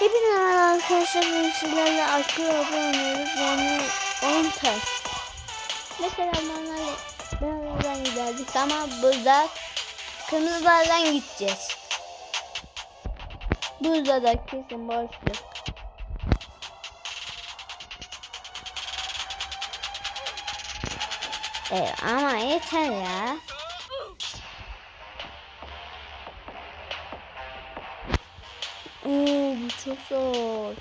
Hepinize merhaba arkadaşlar. Bugün sizlerle abone oynuyoruz. Yani 10 ters. Mesela normalde beraberden giderdik ama burada kırmızılardan gideceğiz. Burada da kesin boşluk. Evet ama yeter ya. Oo, bu çok zor.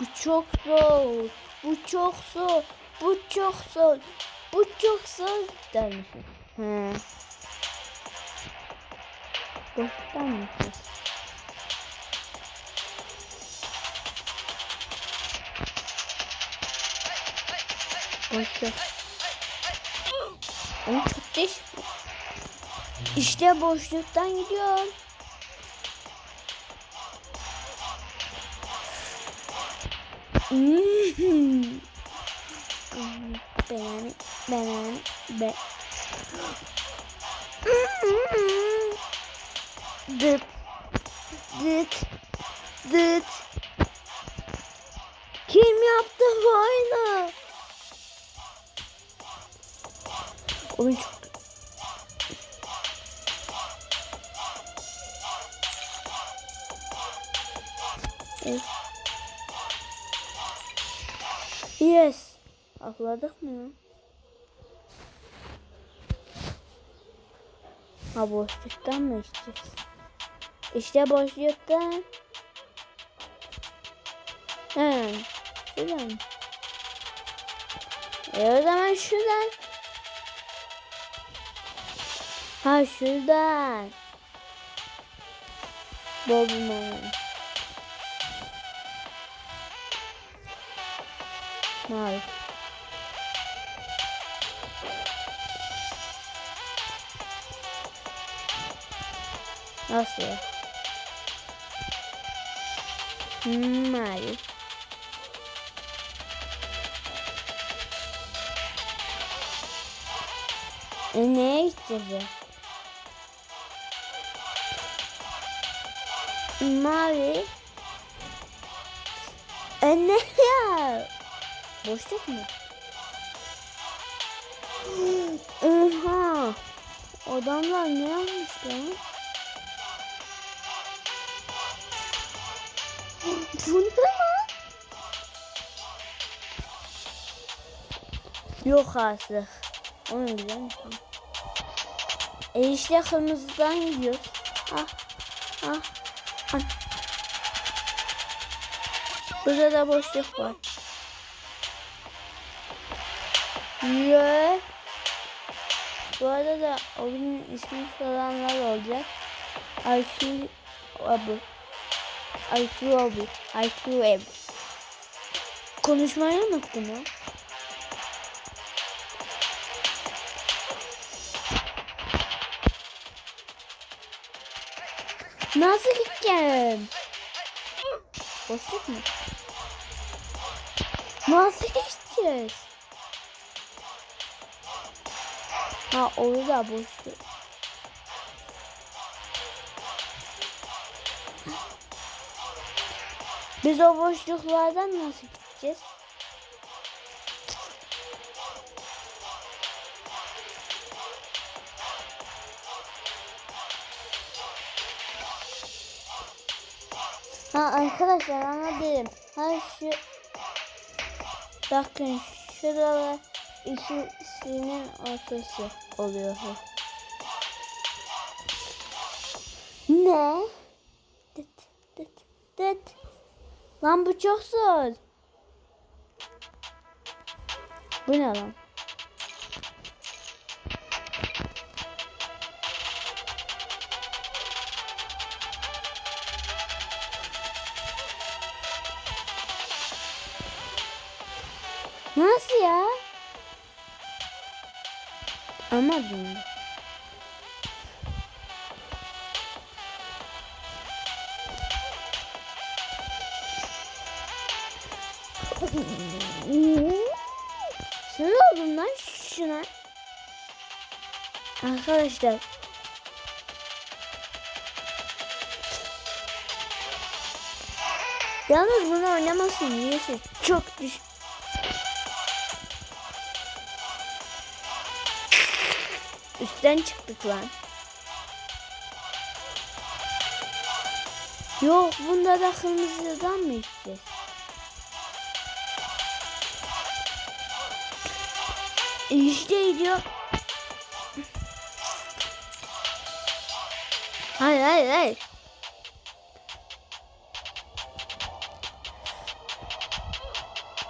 Bu çok zor. Bu çok zor. Bu çok zor. Bu çok zor dermişim. He. Boştan mı? Çok değişik. İşte boşluktan gidiyorum. Ben ben ben Dıt dıt dıt Kim yaptı bu oyunu? Oyun çok Evet. Yes. Atladık mı? Ha boşluktan mı içeceğiz? İşte boşluktan. He. Şuradan. E o zaman şuradan. Ha şuradan. Mavi. Nasıl ya? Hmm, Mavi. E neye gideceğiz Boşluk mu? Oha. Adamlar ne yapmış lan? Bu ne lan? Yok artık. Onun güzel mi? E işte kırmızıdan gidiyoruz. Ah. Ah. ah. Burada da boşluk var. Ve bu arada da oyunun ismi soranlar olacak. IQ abi. IQ abi. IQ abi. Konuşmayı unuttum ha. Nasıl gideceğim? Boşluk mu? Nasıl geçeceğiz? Ha orada boşluk. Biz o boşluklardan nasıl gideceğiz? Ha arkadaşlar anladım. Ha şu bakın şuralar ikisinin ortası oluyor. Ne? Dıt dıt dıt. Lan bu çok zor. Bu ne lan? Nasıl ya? Anladım. Şunu oldum lan şuna. Arkadaşlar. Yalnız bunu oynamasın niyeyse çok düş. Üstten çıktık lan. Yok bunda da kırmızıdan mı içeceğiz? İşte gidiyor. Hayır hayır hayır.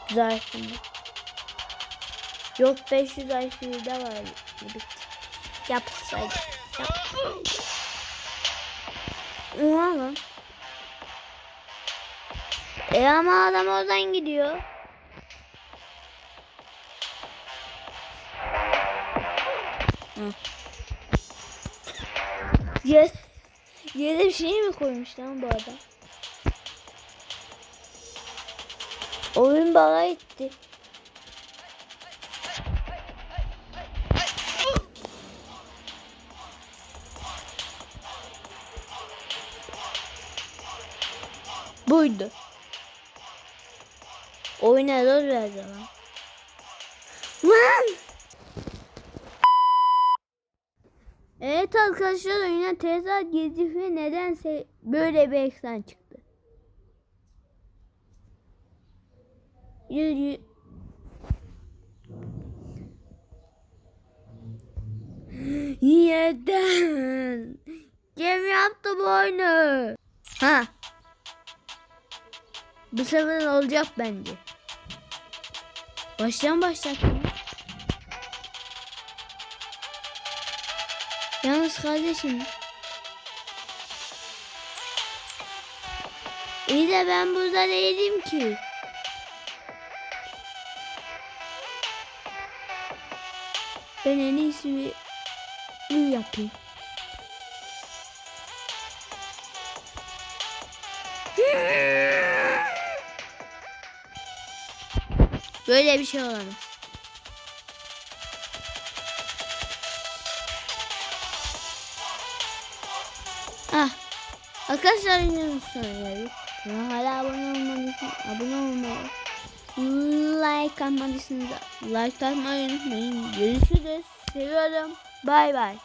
Güzel şimdi. Yok 500 IQ'da var. Bitti. Yapsaydı. Yap. Oha lan. E ama adam oradan gidiyor. Hı. Yer, yere bir şey mi koymuş lan bu adam? Oyun bana gitti. Buydu. Oyuna error verdi lan. Lan! Evet arkadaşlar oyuna tezat girdik ve nedense böyle bir ekran çıktı. Yürü. Neden? Kim yaptı bu oyunu? Ha. Bu sefer olacak bence. Baştan başlatayım. Yalnız kardeşim. İyi de ben burada değilim ki. Ben en iyisi bir yapayım. Böyle bir şey olamaz. Ah. Arkadaşlar yine sonra geldik. Hala abone olmadıysanız abone olmayı like atmadıysanız like atmayı unutmayın. Görüşürüz. Seviyorum. Bay bay.